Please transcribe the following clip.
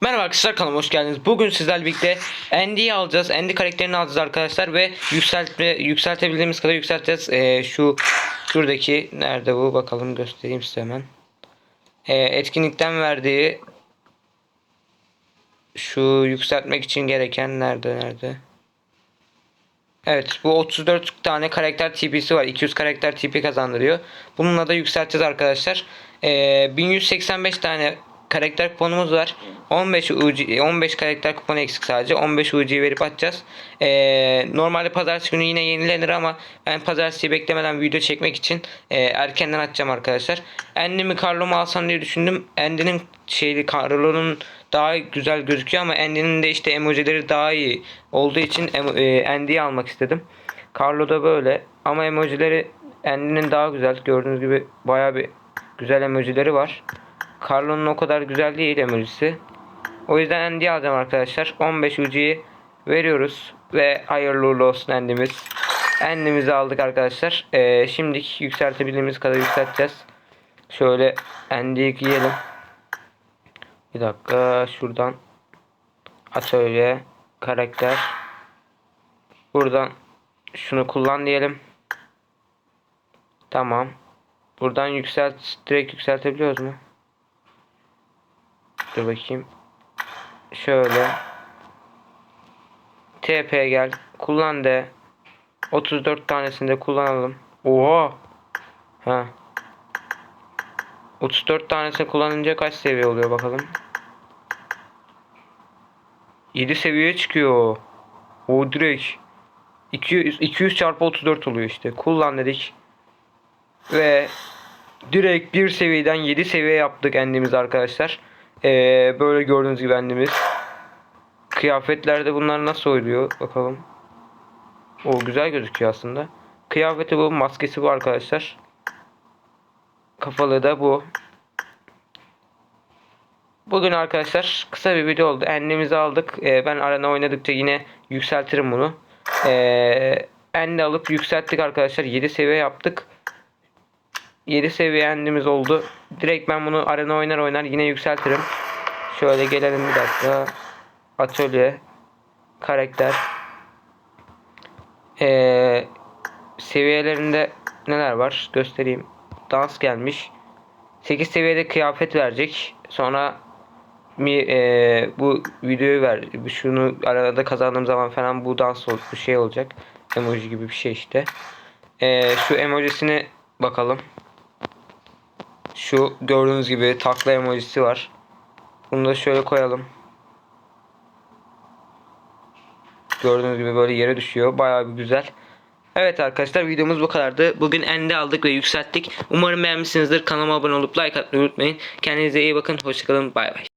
Merhaba arkadaşlar kanalıma hoş geldiniz. Bugün sizlerle birlikte Andy'yi alacağız. Andy karakterini alacağız arkadaşlar ve yükseltme yükseltebildiğimiz kadar yükselteceğiz. Ee, şu şuradaki nerede bu bakalım göstereyim size hemen. Ee, etkinlikten verdiği şu yükseltmek için gereken nerede nerede? Evet bu 34 tane karakter TP'si var. 200 karakter TP kazandırıyor. Bununla da yükselteceğiz arkadaşlar. Ee, 1185 tane karakter kuponumuz var. 15 UC, 15 karakter kuponu eksik sadece. 15 UC verip atacağız. Ee, normalde pazartesi günü yine yenilenir ama ben pazartesiyi beklemeden video çekmek için e, erkenden atacağım arkadaşlar. Endy mi Carlo mu alsam diye düşündüm. Endy'nin şeyli Carlo'nun daha güzel gözüküyor ama Endy'nin de işte emojileri daha iyi olduğu için e, Endy'yi almak istedim. Carlo da böyle ama emojileri Endy'nin daha güzel. Gördüğünüz gibi baya bir güzel emojileri var. Carlo'nun o kadar güzel değil emojisi. O yüzden Endy'yi alacağım arkadaşlar. 15 UC'yi veriyoruz ve hayırlı uğurlu olsun Endy'miz. Endy'mizi aldık arkadaşlar. Ee, şimdilik yükseltebildiğimiz kadar yükselteceğiz. Şöyle Endy'yi giyelim. Bir dakika şuradan atölye karakter buradan şunu kullan diyelim. Tamam. Buradan yükselt direkt yükseltebiliyoruz mu? Dur bakayım. Şöyle. TP gel. Kullan de. 34 tanesini de kullanalım. Oha. Ha. 34 tanesini kullanınca kaç seviye oluyor bakalım. 7 seviyeye çıkıyor. O direkt 200, 200 çarpı 34 oluyor işte. Kullan dedik. Ve direkt bir seviyeden 7 seviye yaptık endimiz arkadaşlar. Ee, böyle gördüğünüz gibi endimiz. Kıyafetlerde bunlar nasıl oluyor bakalım. O güzel gözüküyor aslında. Kıyafeti bu, maskesi bu arkadaşlar. Kafalı da bu. Bugün arkadaşlar kısa bir video oldu. Endimizi aldık. Ee, ben arena oynadıkça yine yükseltirim bunu. Ee, endi alıp yükselttik arkadaşlar. 7 seviye yaptık. 7 seviye endimiz oldu. Direkt ben bunu arena oynar oynar yine yükseltirim. Şöyle gelelim bir dakika. Atölye. Karakter. Ee, seviyelerinde neler var göstereyim. Dans gelmiş. 8 seviyede kıyafet verecek. Sonra mi e, bu videoyu ver. Şunu arada kazandığım zaman falan bu dans ol, bu şey olacak. Emoji gibi bir şey işte. E, şu emojisini bakalım. Şu gördüğünüz gibi takla emojisi var. Bunu da şöyle koyalım. Gördüğünüz gibi böyle yere düşüyor. Bayağı bir güzel. Evet arkadaşlar videomuz bu kadardı. Bugün ende aldık ve yükselttik. Umarım beğenmişsinizdir. Kanalıma abone olup like atmayı unutmayın. Kendinize iyi bakın. Hoşçakalın. Bay bay.